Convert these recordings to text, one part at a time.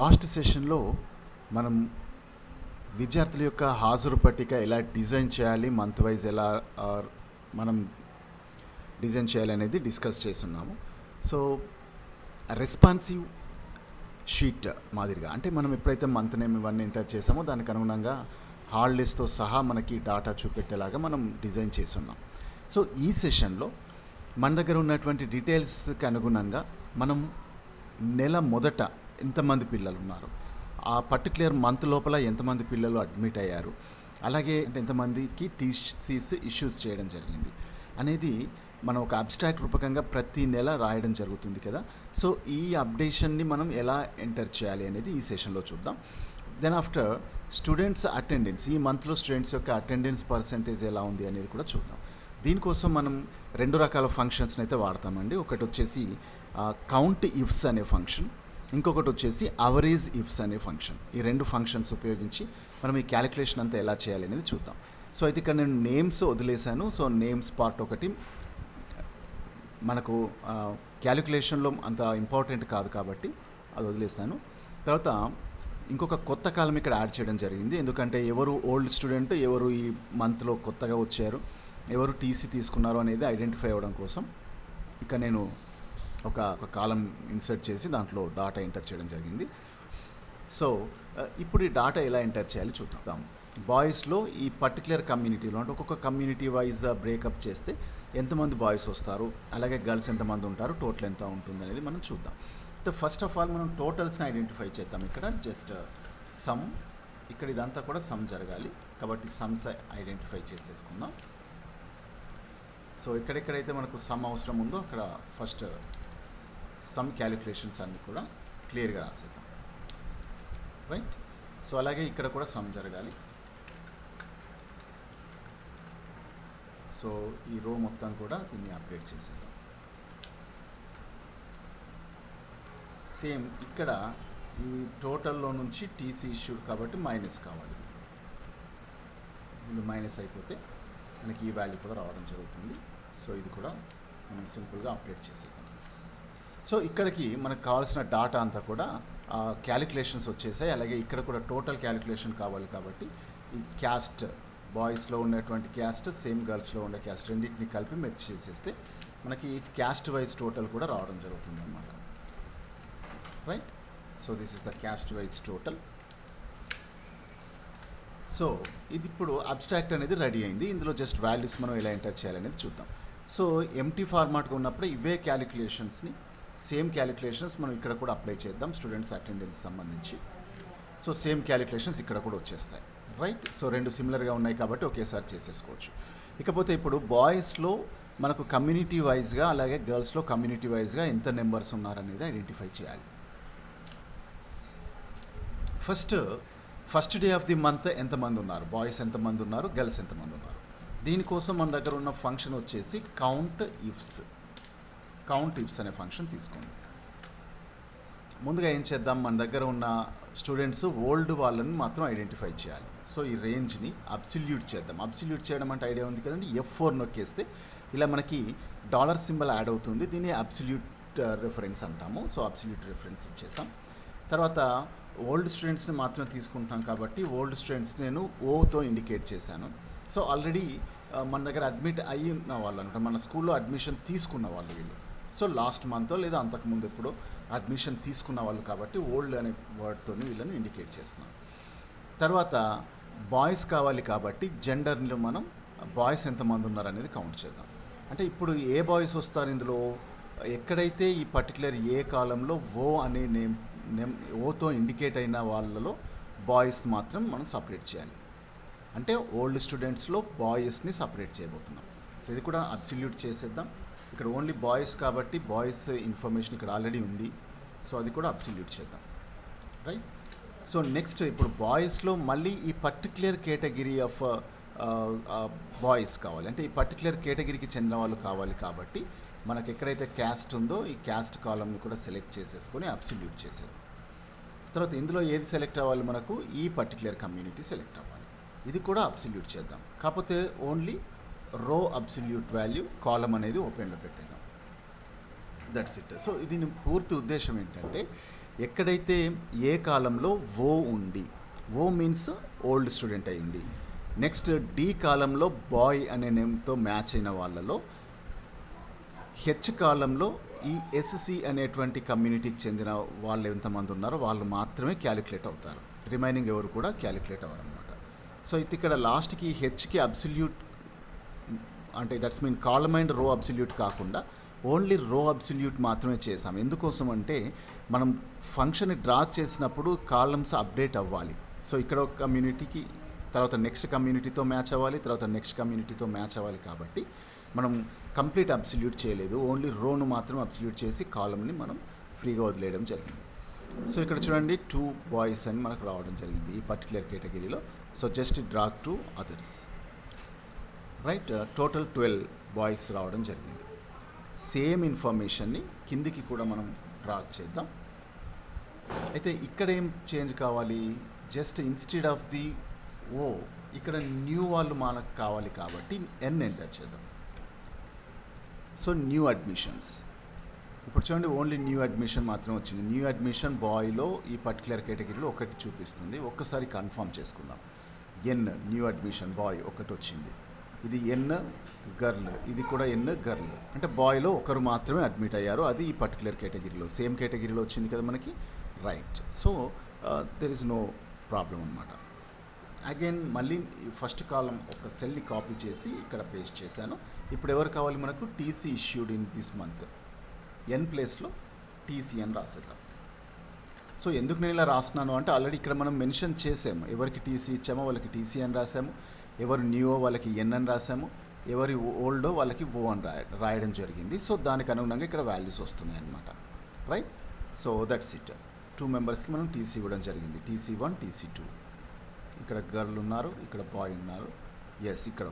Last సెషన్లో మనం విద్యార్థుల యొక్క హాజరు పట్టిక ఎలా డిజైన్ చేయాలి మంత్ వైజ్ ఎలా ఆర్ మనం డిజైన్ చేయాలి అనేది డిస్కస్ చేస్తున్నాము. సో రెస్పాన్సివ్ షీట్ మాదిరిగా అంటే మనం ఎప్పుడైతే మంత్ నేమ్ ఇవన్నీ ఎంటర్ చేసామో దానికి అనుగుణంగా హాలిడేస్తో సహా మనకి డాటా చూపెట్టేలాగా మనం డిజైన్ చేస్తున్నాం. సో ఈ సెషన్లో మన దగ్గర ఉన్నటువంటి డీటెయిల్స్కి అనుగుణంగా మనం నెల మొదట ఎంతమంది పిల్లలు ఉన్నారు ఆ పర్టికులర్ మంత్ లోపల ఎంతమంది పిల్లలు అడ్మిట్ అయ్యారు? అలాగే ఎంతమందికి టీసీస్ ఇష్యూస్ చేయడం జరిగింది? అనేది మనం ఒక అబ్స్ట్రాక్ట్ రూపకంగా ప్రతి నెల రాయడం జరుగుతుంది కదా? సో ఈ అప్డేషన్ని మనం ఎలా ఎంటర్ చేయాలి అనేది ఈ సెషన్లో చూద్దాం. దెన్ ఆఫ్టర్ స్టూడెంట్స్ అటెండెన్స్ ఈ మంత్లో స్టూడెంట్స్ యొక్క అటెండెన్స్ పర్సంటేజ్ ఎలా ఉంది అనేది కూడా చూద్దాం. దీనికోసం మనం రెండు రకాల ఫంక్షన్స్ని అయితే వాడతామండి. ఒకటి వచ్చేసి కౌంట్ ఇఫ్స్ అనే ఫంక్షన్ ఇంకొకటి వచ్చేసి అవరేజ్ ఇఫ్స్ అనే ఫంక్షన్. ఈ రెండు ఫంక్షన్స్ ఉపయోగించి మనం ఈ క్యాలిక్యులేషన్ అంతా ఎలా చేయాలి అనేది చూద్దాం. సో అయితే ఇక్కడ నేను నేమ్స్ వదిలేశాను. సో నేమ్స్ పార్ట్ ఒకటి. మనకు క్యాలిక్యులేషన్లో అంత ఇంపార్టెంట్ కాదు కాబట్టి అది వదిలేస్తాను తర్వాత ఇంకొక కొత్త కాలం ఇక్కడ యాడ్ చేయడం జరిగింది. ఎందుకంటే ఎవరు ఓల్డ్ స్టూడెంట్ ఎవరు ఈ మంత్లో కొత్తగా వచ్చారు ఎవరు టీసీ తీసుకున్నారు అనేది ఐడెంటిఫై అవ్వడం కోసం. ఇక నేను ఒక ఒక కాలం ఇన్సర్ట్ చేసి దాంట్లో డాటా ఎంటర్ చేయడం జరిగింది. సో ఇప్పుడు ఈ డాటా ఎలా ఎంటర్ చేయాలి చూద్దాం. బాయ్స్లో ఈ పర్టికులర్ కమ్యూనిటీలో అంటే ఒక్కొక్క కమ్యూనిటీ వైజ్ బ్రేకప్ చేస్తే ఎంతమంది బాయ్స్ వస్తారు? అలాగే గర్ల్స్ ఎంతమంది ఉంటారు? టోటల్ ఎంత ఉంటుంది అనేది మనం చూద్దాం. ఫస్ట్ ఆఫ్ ఆల్ మనం టోటల్స్ని ఐడెంటిఫై చేద్దాం ఇక్కడ. Just sum. ఇక్కడ ఇదంతా కూడా సమ్ జరగాలి. కాబట్టి సమ్స్ ఐడెంటిఫై చేసేసుకుందాం. సో ఎక్కడెక్కడైతే మనకు సమ్ అవసరం ఉందో అక్కడ ఫస్ట్ సమ్ క్యాలిక్యులేషన్స్ అన్నీ కూడా క్లియర్గా రాసేద్దాం. రైట్ సో అలాగే ఇక్కడ కూడా సమ్ జరగాలి. సో ఈ రో మొత్తం కూడా దీన్ని అప్డేట్ చేసేద్దాం. సేమ్ ఇక్కడ ఈ టోటల్లో నుంచి టీసీ ఇష్యూడ్ కాబట్టి మైనస్ కావాలి. వీళ్ళు మైనస్ అయిపోతే మనకి ఈ వాల్యూ కూడా రావడం జరుగుతుంది. సో ఇది కూడా మనం సింపుల్గా అప్డేట్ చేసేద్దాం. సో ఇక్కడికి మనకు కావాల్సిన డాటా అంతా కూడా క్యాలిక్యులేషన్స్ వచ్చేసాయి. అలాగే ఇక్కడ కూడా టోటల్ క్యాలిక్యులేషన్ కావాలి కాబట్టి ఈ క్యాస్ట్ బాయ్స్లో ఉన్నటువంటి క్యాస్ట్ సేమ్ గర్ల్స్లో ఉండే క్యాస్ట్ రెండింటిని కలిపి మెచ్ చేసేస్తే మనకి క్యాస్ట్ వైజ్ టోటల్ కూడా రావడం జరుగుతుంది అన్నమాట right so this is the caste wise total so ఇది ఇప్పుడు అబ్స్ట్రాక్ట్ అనేది రెడీ అయింది. ఇందులో జస్ట్ వాల్యూస్ మనం ఎలా ఎంటర్ చేయాలనేది చూద్దాం. సో ఎంటీ ఫార్మాట్గా ఉన్నప్పుడు ఇవే క్యాలిక్యులేషన్స్ని సేమ్ క్యాలిక్యులేషన్స్ మనం ఇక్కడ కూడా అప్లై చేద్దాం స్టూడెంట్స్ అటెండెన్స్ సంబంధించి. సో సేమ్ క్యాలిక్యులేషన్స్ ఇక్కడ కూడా వచ్చేస్తాయి. రైట్ సో రెండు సిమిలర్గా ఉన్నాయి కాబట్టి ఒకేసారి చేసేసుకోవచ్చు. ఇకపోతే ఇప్పుడు బాయ్స్లో మనకు కమ్యూనిటీ వైజ్గా అలాగే గర్ల్స్లో కమ్యూనిటీ వైజ్గా ఎంత నెంబర్స్ ఉన్నారనేది ఐడెంటిఫై చేయాలి. First first day of the month ఎంతమంది ఉన్నారు? బాయ్స్ ఎంతమంది ఉన్నారు? గర్ల్స్ ఎంతమంది ఉన్నారు? దీనికోసం మన దగ్గర ఉన్న ఫంక్షన్ వచ్చేసి కౌంట్ ఇఫ్స్. కౌంట్ ఇప్స్ అనే ఫంక్షన్ తీసుకోండి. ముందుగా ఏం చేద్దాం? మన దగ్గర ఉన్న స్టూడెంట్స్ ఓల్డ్ వాళ్ళని మాత్రం ఐడెంటిఫై చేయాలి. సో ఈ రేంజ్ని అబ్సిల్యూట్ చేద్దాం. అబ్సిల్యూట్ చేయడం అంటే ఐడియా ఉంది కదండి? ఎఫ్ ఫోర్ నొక్కేస్తే ఇలా మనకి డాలర్ సింబల్ యాడ్ అవుతుంది. దీన్ని అబ్సిల్యూట్ రిఫరెన్స్ uh, అంటాము. సో అబ్సిల్యూట్ రిఫరెన్స్ ఇచ్చేసాం. తర్వాత ఓల్డ్ స్టూడెంట్స్ని మాత్రమే తీసుకుంటాం కాబట్టి ఓల్డ్ స్టూడెంట్స్ నేను ఓతో ఇండికేట్ చేశాను. సో ఆల్రెడీ uh, మన దగ్గర అడ్మిట్ అయ్యి ఉన్న వాళ్ళు అనమాట మన స్కూల్లో అడ్మిషన్ తీసుకున్న వాళ్ళు వీళ్ళు. సో లాస్ట్ మంత్ లేదా అంతకుముందు ఎప్పుడో అడ్మిషన్ తీసుకున్న వాళ్ళు కాబట్టి ఓల్డ్ అనే వర్డ్తో వీళ్ళని ఇండికేట్ చేస్తున్నాం. తర్వాత బాయ్స్ కావాలి కాబట్టి జెండర్లో మనం బాయ్స్ ఎంతమంది ఉన్నారు అనేది కౌంట్ చేద్దాం. అంటే ఇప్పుడు ఏ బాయ్స్ వస్తారు ఇందులో? ఎక్కడైతే ఈ పర్టికులర్ ఏ కాలంలో ఓ అనే నేమ్ నేమ్ ఓతో ఇండికేట్ అయిన వాళ్ళలో బాయ్స్ మాత్రం మనం సపరేట్ చేయాలి. అంటే ఓల్డ్ స్టూడెంట్స్లో బాయ్స్ని సపరేట్ చేయబోతున్నాం. సో ఇది కూడా అబ్సల్యూట్ చేసేద్దాం. ఇక్కడ ఓన్లీ బాయ్స్ కాబట్టి బాయ్స్ ఇన్ఫర్మేషన్ ఇక్కడ ఆల్రెడీ ఉంది. సో అది కూడా అబ్సల్యూట్ చేద్దాం. రైట్ సో నెక్స్ట్ ఇప్పుడు బాయ్స్లో మళ్ళీ ఈ పర్టిక్యులర్ కేటగిరీ ఆఫ్ బాయ్స్ కావాలి. అంటే ఈ పర్టిక్యులర్ కేటగిరీకి చెందిన వాళ్ళు కావాలి కాబట్టి మనకు ఎక్కడైతే క్యాస్ట్ ఉందో ఈ క్యాస్ట్ కాలంని కూడా సెలెక్ట్ చేసేసుకొని అబ్సల్యూట్ చేసేది తర్వాత ఇందులో ఏది సెలెక్ట్ అవ్వాలి మనకు? ఈ పర్టిక్యులర్ కమ్యూనిటీ సెలెక్ట్ అవ్వాలి. ఇది కూడా అబ్సల్యూట్ చేద్దాం. కాకపోతే ఓన్లీ రో అబ్సల్యూట్ వాల్యూ కాలం అనేది ఓపెన్లో పెట్టేద్దాం. దట్స్ ఇట్ సో దీని పూర్తి ఉద్దేశం ఏంటంటే ఎక్కడైతే ఏ కాలంలో ఓ ఉండి ఓ మీన్స్ ఓల్డ్ స్టూడెంట్ అయ్యింది నెక్స్ట్ డి కాలంలో బాయ్ అనే నేమ్తో మ్యాచ్ అయిన వాళ్ళలో హెచ్ కాలంలో ఈ ఎస్సి అనేటువంటి కమ్యూనిటీకి చెందిన వాళ్ళు ఎంతమంది ఉన్నారో వాళ్ళు మాత్రమే క్యాలిక్యులేట్ అవుతారు. రిమైనింగ్ ఎవరు కూడా క్యాలిక్యులేట్ అవ్వరు అనమాట సో ఇది ఇక్కడ లాస్ట్కి హెచ్కి అబ్సల్యూట్ అంటే that's mean column and row absolute కాకుండా ఓన్లీ రో అబ్సల్యూట్ మాత్రమే చేసాం ఎందుకోసం అంటే మనం ఫంక్షన్ డ్రా చేసినప్పుడు కాలమ్స్ అప్డేట్ అవ్వాలి. సో ఇక్కడ ఒక కమ్యూనిటీకి తర్వాత నెక్స్ట్ కమ్యూనిటీతో మ్యాచ్ అవ్వాలి తర్వాత నెక్స్ట్ కమ్యూనిటీతో మ్యాచ్ అవ్వాలి కాబట్టి మనం కంప్లీట్ అబ్సల్యూట్ చేయలేదు. ఓన్లీ రోను మాత్రం అబ్సల్యూట్ చేసి కాలమ్ని మనం ఫ్రీగా వదిలేయడం జరిగింది. సో ఇక్కడ చూడండి టూ బాయ్స్ అని మనకు రావడం జరిగింది ఈ పర్టికులర్ కేటగిరీలో so just drag to others right total twelve boys రావడం జరిగింది. సేమ్ ఇన్ఫర్మేషన్ని కిందికి కూడా మనం డ్రా చేద్దాం. అయితే ఇక్కడ ఏం చేంజ్ కావాలి? జస్ట్ ఇన్స్టెడ్ ఆఫ్ ది ఓ ఇక్కడ న్యూ వాళ్ళు మనకు కావాలి కాబట్టి ఎన్ ఎంటర్ చేద్దాం. సో న్యూ అడ్మిషన్స్ ఇప్పుడు చూడండి ఓన్లీ న్యూ అడ్మిషన్ మాత్రమే వచ్చింది. న్యూ అడ్మిషన్ బాయ్లో ఈ పర్టికులర్ కేటగిరీలో ఒకటి చూపిస్తుంది. ఒక్కసారి కన్ఫర్మ్ చేసుకుందాం. ఎన్ న్యూ అడ్మిషన్ బాయ్ ఒకటి వచ్చింది. ఇది ఎన్ గర్ల్ ఇది కూడా ఎన్ గర్ల్. అంటే బాయ్లో ఒకరు మాత్రమే అడ్మిట్ అయ్యారు. అది ఈ పర్టికులర్ కేటగిరీలో సేమ్ కేటగిరీలో వచ్చింది కదా మనకి? Right. So there is no problem అనమాట అగైన్ మళ్ళీ ఫస్ట్ కాలం ఒక సెల్ని కాపీ చేసి ఇక్కడ పేస్ట్ చేశాను. ఇప్పుడు ఎవరు కావాలి మనకు? TC issued in this month. In ప్లేస్లో టీసీ అని రాసేద్దాం. సో ఎందుకు నేను ఇలా రాస్తున్నాను అంటే ఆల్రెడీ ఇక్కడ మనం మెన్షన్ చేసాము. ఎవరికి టీసీ ఇచ్చామో వాళ్ళకి టీసీ అని రాసాము. ఎవరు న్యూవో వాళ్ళకి ఎన్ అని రాసాము ఎవరి ఓల్డో వాళ్ళకి ఓ అని రాయ రాయడం జరిగింది. సో దానికి అనుగుణంగా ఇక్కడ వాల్యూస్ వస్తున్నాయి అన్నమాట. Right? So that's it two మెంబర్స్కి మనం టీసీ ఇవ్వడం జరిగింది. టీసీ వన్ టీసీ టూ ఇక్కడ గర్ల్ ఉన్నారు ఇక్కడ బాయ్ ఉన్నారు. ఎస్ ఇక్కడ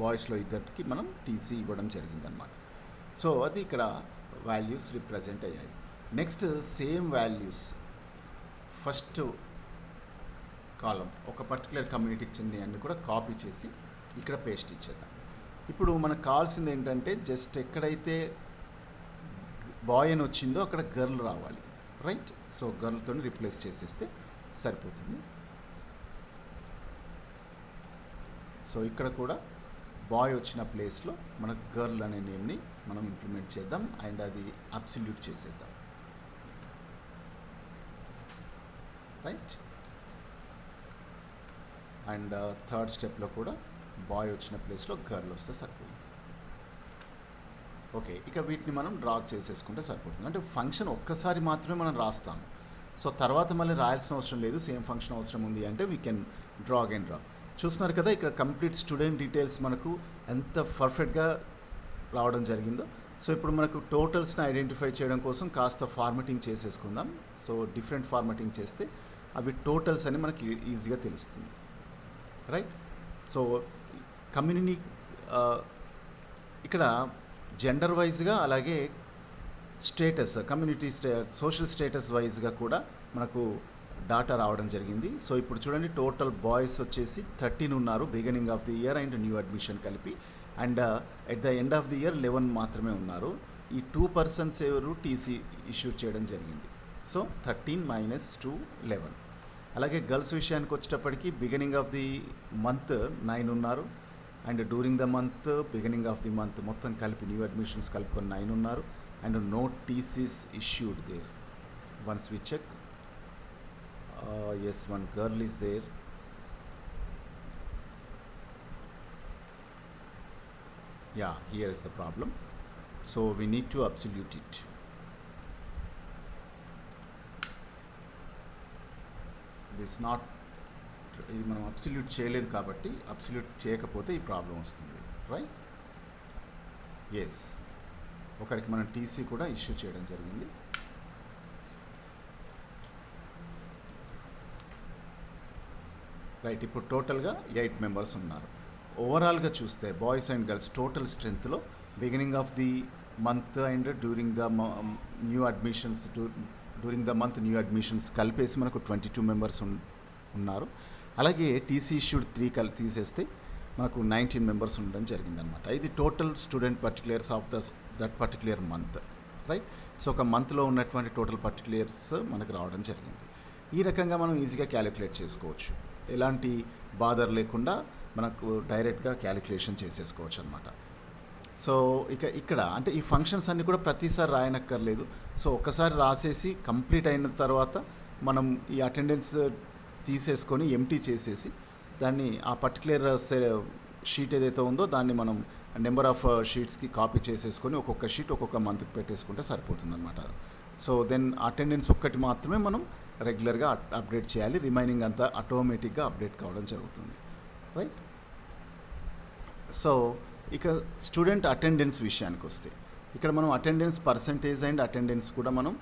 బాయ్స్లో ఇద్దరికి మనం టీసీ ఇవ్వడం జరిగింది అనమాట సో అది ఇక్కడ వాల్యూస్ రిప్రజెంట్ అయ్యాయి. Next same values first column ఒక పర్టికులర్ కమ్యూనిటీకి చెందిన అన్ని కూడా కాపీ చేసి ఇక్కడ పేస్ట్ ఇచ్చేద్దాం. ఇప్పుడు మనకు కావాల్సింది ఏంటంటే జస్ట్ ఎక్కడైతే బాయ్ అని వచ్చిందో అక్కడ గర్ల్ రావాలి రైట్ సో గర్ల్తో రిప్లేస్ చేసేస్తే సరిపోతుంది. సో ఇక్కడ కూడా బాయ్ వచ్చిన ప్లేస్లో మనకు గర్ల్ అనే నేమ్ని మనం ఇంప్లిమెంట్ చేద్దాం అండ్ అది అబ్సల్యూట్ చేసేద్దాం. రైట్ అండ్ థర్డ్ స్టెప్లో కూడా బాయ్ వచ్చిన ప్లేస్లో గర్ల్ వస్తే సరిపోతుంది ఓకే ఇక వీటిని మనం డ్రా చేసేసుకుంటే సరిపోతుంది. అంటే ఫంక్షన్ ఒక్కసారి మాత్రమే మనం రాస్తాం. సో తర్వాత మళ్ళీ రాయాల్సిన అవసరం లేదు. సేమ్ ఫంక్షన్ అవసరం ఉంది అంటే we can draw and draw చూస్తున్నారు కదా ఇక్కడ కంప్లీట్ స్టూడెంట్ డీటెయిల్స్ మనకు ఎంత పర్ఫెక్ట్గా రావడం జరిగిందో. సో ఇప్పుడు మనకు టోటల్స్ని ఐడెంటిఫై చేయడం కోసం కాస్త ఫార్మటింగ్ చేసేసుకుందాం. సో డిఫరెంట్ ఫార్మటింగ్ చేస్తే అవి టోటల్స్ అని మనకి ఈజీగా తెలుస్తుంది. రైట్ సో కమ్యూనిటీ ఇక్కడ జెండర్ వైజ్గా అలాగే status community stay social status వైజ్గా కూడా మనకు డాటా రావడం జరిగింది. సో ఇప్పుడు చూడండి టోటల్ బాయ్స్ వచ్చేసి థర్టీన్ ఉన్నారు beginning of the year and new admission కలిపి. And at the end of the year eleven మాత్రమే ఉన్నారు. ఈ టూ పర్సన్స్ ఎవరు టీసీ ఇష్యూ చేయడం జరిగింది. So thirteen minus two eleven అలాగే గర్ల్స్ విషయానికి వచ్చేటప్పటికి beginning of the month nine ఉన్నారు. And during the month beginning of the month మొత్తం కలిపి న్యూ అడ్మిషన్స్ కలుపుకొని నైన్ ఉన్నారు. And no TCs issued there once we check yes one girl is there ya here is the problem so we need to absolute it this not ఇది మనం absolute చేయలేదు కాబట్టి absolute చేయకపోతే ఈ problem వస్తుంది right yes ఒకరికి మనం TC కూడా ఇష్యూ చేయడం జరిగింది. రైట్ ఇప్పుడు టోటల్గా ఎయిట్ మెంబర్స్ ఉన్నారు. ఓవరాల్గా చూస్తే boys and girls total స్ట్రెంత్లో beginning of the month and during the new admissions during the month new admissions కలిపేసి మనకు ట్వంటీ టూ మెంబర్స్ ఉన్నారు. అలాగే టీసీ ఇష్యూడ్ త్రీ కల్ తీసేస్తే మనకు నైన్టీన్ మెంబర్స్ ఉండడం జరిగిందనమాట ఇది total student particulars of the that particular month right so ఒక మంత్లో ఉన్నటువంటి టోటల్ పర్టికులర్స్ మనకు రావడం జరిగింది. ఈ రకంగా మనం ఈజీగా క్యాలిక్యులేట్ చేసుకోవచ్చు. ఎలాంటి బాధర్ లేకుండా మనకు డైరెక్ట్గా క్యాలిక్యులేషన్ చేసేసుకోవచ్చు అనమాట సో ఇక ఇక్కడ అంటే ఈ ఫంక్షన్స్ అన్నీ కూడా ప్రతిసారి రాయనక్కర్లేదు. సో ఒక్కసారి రాసేసి కంప్లీట్ అయిన తర్వాత మనం ఈ అటెండెన్స్ తీసేసుకొని ఎంటీ చేసేసి దాన్ని ఆ పర్టికులర్ షీట్ ఏదైతే ఉందో దాన్ని మనం నెంబర్ ఆఫ్ షీట్స్కి కాపీ చేసేసుకొని ఒక్కొక్క షీట్ ఒక్కొక్క మంత్కి పెట్టేసుకుంటే సరిపోతుందన్నమాట. సో దెన్ అటెండెన్స్ ఒక్కటి మాత్రమే మనం రెగ్యులర్గా అప్డేట్ చేయాలి. రిమైనింగ్ అంతా ఆటోమేటిక్గా అప్డేట్ కావడం జరుగుతుంది. రైట్ సో ఇక స్టూడెంట్ అటెండెన్స్ విషయానికి వస్తే ఇక్కడ మనం అటెండెన్స్ పర్సంటేజ్ అండ్ అటెండెన్స్ కూడా మనం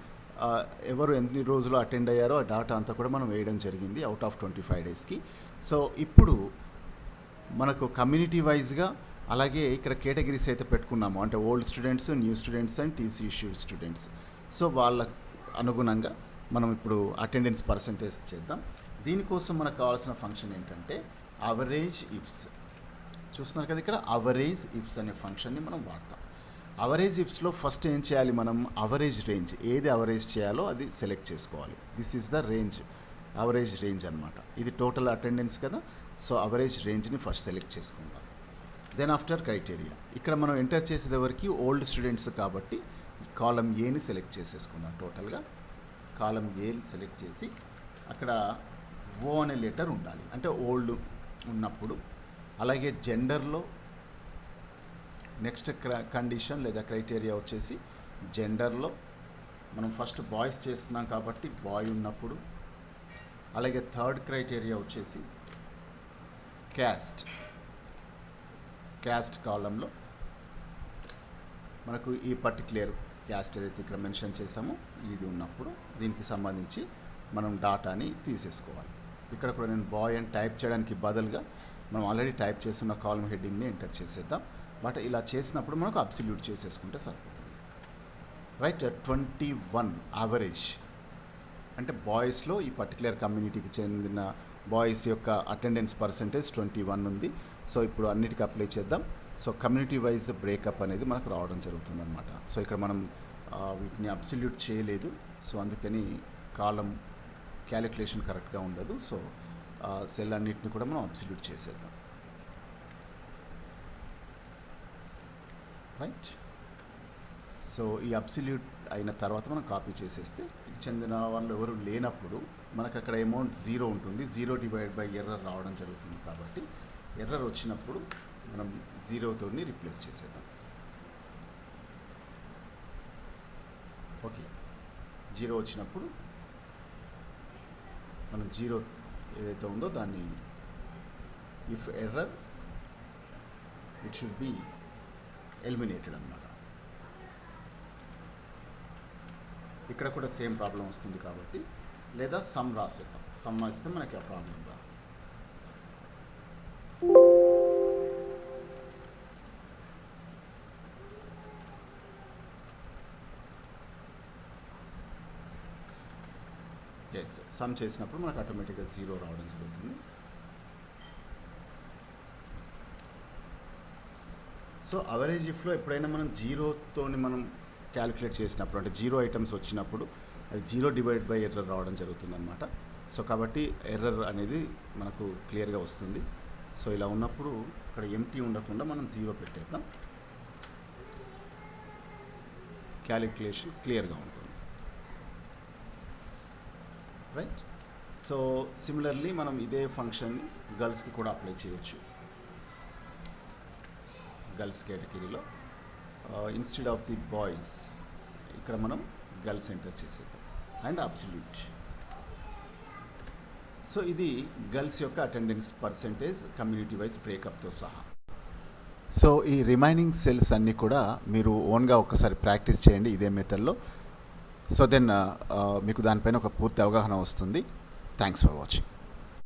ఎవరు ఎన్ని రోజులు అటెండ్ అయ్యారో ఆ డాటా అంతా కూడా మనం వేయడం జరిగింది అవుట్ ఆఫ్ ట్వంటీ ఫైవ్ డేస్కి సో ఇప్పుడు మనకు కమ్యూనిటీ వైజ్గా అలాగే ఇక్కడ కేటగిరీస్ అయితే పెట్టుకున్నాము. అంటే old students new students and TC issue students so వాళ్ళ అనుగుణంగా మనం ఇప్పుడు అటెండెన్స్ పర్సంటేజ్ చేద్దాం. దీనికోసం మనకు కావాల్సిన ఫంక్షన్ ఏంటంటే అవరేజ్ ఇఫ్స్ చూస్తున్నారు కదా ఇక్కడ అవరేజ్ ఇఫ్స్ అనే ఫంక్షన్ని మనం వాడతాం. అవరేజ్ ఇఫ్స్లో ఫస్ట్ ఏం చేయాలి మనం? అవరేజ్ రేంజ్ ఏది అవరేజ్ చేయాలో అది సెలెక్ట్ చేసుకోవాలి. This is the range average range అనమాట ఇది టోటల్ అటెండెన్స్ కదా. సో అవరేజ్ రేంజ్ని ఫస్ట్ సెలెక్ట్ చేసుకుందాం. దెన్ ఆఫ్టర్ క్రైటీరియా ఇక్కడ మనం ఎంటర్ చేసేది ఎవరికి? ఓల్డ్ స్టూడెంట్స్ కాబట్టి కాలం ఏని సెలెక్ట్ చేసేసుకుందాం టోటల్గా కాలం ఏని సెలెక్ట్ చేసి అక్కడ ఓ అనే లెటర్ ఉండాలి. అంటే ఓల్డ్ ఉన్నప్పుడు అలాగే జెండర్లో నెక్స్ట్ కండిషన్ లేదా క్రైటీరియా వచ్చేసి జెండర్లో మనం ఫస్ట్ బాయ్స్ చేస్తున్నాం కాబట్టి బాయ్ ఉన్నప్పుడు అలాగే థర్డ్ క్రైటీరియా వచ్చేసి క్యాస్ట్. క్యాస్ట్ కాలంలో మనకు ఈ పర్టిక్యులర్ క్యాస్ట్ ఏదైతే ఇక్కడ మెన్షన్ చేసామో ఇది ఉన్నప్పుడు దీనికి సంబంధించి మనం డాటాని తీసేసుకోవాలి. ఇక్కడ కూడా నేను బాయ్ అని టైప్ చేయడానికి బదులుగా మనం ఆల్రెడీ టైప్ చేస్తున్న కాలం హెడ్డింగ్ని ఎంటర్ చేసేద్దాం. బట్ ఇలా చేసినప్పుడు మనకు అబ్సల్యూట్ చేసేసుకుంటే సరిపోతుంది. రైట్ ట్వంటీ వన్ యావరేజ్ అంటే బాయ్స్లో ఈ పర్టికులర్ కమ్యూనిటీకి చెందిన బాయ్స్ యొక్క అటెండెన్స్ పర్సంటేజ్ ట్వంటీ వన్ ఉంది. సో ఇప్పుడు అన్నిటికీ అప్లై చేద్దాం. సో కమ్యూనిటీ వైజ్ బ్రేకప్ అనేది మనకు రావడం జరుగుతుంది అనమాట సో ఇక్కడ మనం వీటిని అబ్సల్యూట్ చేయలేదు. సో అందుకని కాలం క్యాలిక్యులేషన్ కరెక్ట్గా ఉండదు. సో సెల్ అన్నిటిని కూడా మనం అబ్సల్యూట్ చేసేద్దాం. రైట్ సో ఈ అబ్సల్యూట్ అయిన తర్వాత మనం కాపీ చేసేస్తే చెందిన వాళ్ళు ఎవరు లేనప్పుడు మనకు అక్కడ అమౌంట్ జీరో ఉంటుంది. జీరో డివైడ్ బై ఎర్రర్ రావడం జరుగుతుంది కాబట్టి ఎర్రర్ వచ్చినప్పుడు మనం జీరోతో రీప్లేస్ చేసేద్దాం. ఓకే జీరో వచ్చినప్పుడు మనం జీరో ఏదైతే ఉందో దాన్ని if error it should be eliminated అనమాట ఇక్కడ కూడా సేమ్ ప్రాబ్లం వస్తుంది కాబట్టి లేదా సమ్ రాసేద్దాం. సమ్ రాస్తే మనకి ఆ ప్రాబ్లం రాదు. ఎస్ సమ్ చేసినప్పుడు మనకు ఆటోమేటిక్గా జీరో రావడం జరుగుతుంది. సో అవరేజ్ ఇఫ్లో ఎప్పుడైనా మనం జీరోతో మనం క్యాలిక్యులేట్ చేసినప్పుడు అంటే జీరో ఐటమ్స్ వచ్చినప్పుడు అది జీరో డివైడ్ బై ఎర్రర్ రావడం జరుగుతుంది అనమాట సో కాబట్టి ఎర్రర్ అనేది మనకు క్లియర్గా వస్తుంది. సో ఇలా ఉన్నప్పుడు ఇక్కడ ఎంటీ ఉండకుండా మనం జీరో పెట్టేద్దాం. క్యాలిక్యులేషన్ క్లియర్గా ఉంటుంది. రైట్ సో సిమిలర్లీ మనం ఇదే ఫంక్షన్ గర్ల్స్కి కూడా అప్లై చేయొచ్చు. గర్ల్స్ కేటగిరీలో ఇన్స్టెడ్ ఆఫ్ ది బాయ్స్ ఇక్కడ మనం గర్ల్స్ ఎంటర్ చేసేద్దాం. అండ్ అబ్సల్యూట్ సో ఇది గర్ల్స్ యొక్క అటెండెన్స్ పర్సంటేజ్ కమ్యూనిటీ వైజ్ బ్రేకప్తో సహా. సో ఈ రిమైనింగ్ సెల్స్ అన్నీ కూడా మీరు ఓన్గా ఒకసారి ప్రాక్టీస్ చేయండి ఇదే మెథడ్లో సో దెన్ uh, uh, మీకు దానిపైన ఒక పూర్తి అవగాహన వస్తుంది. Thanks for watching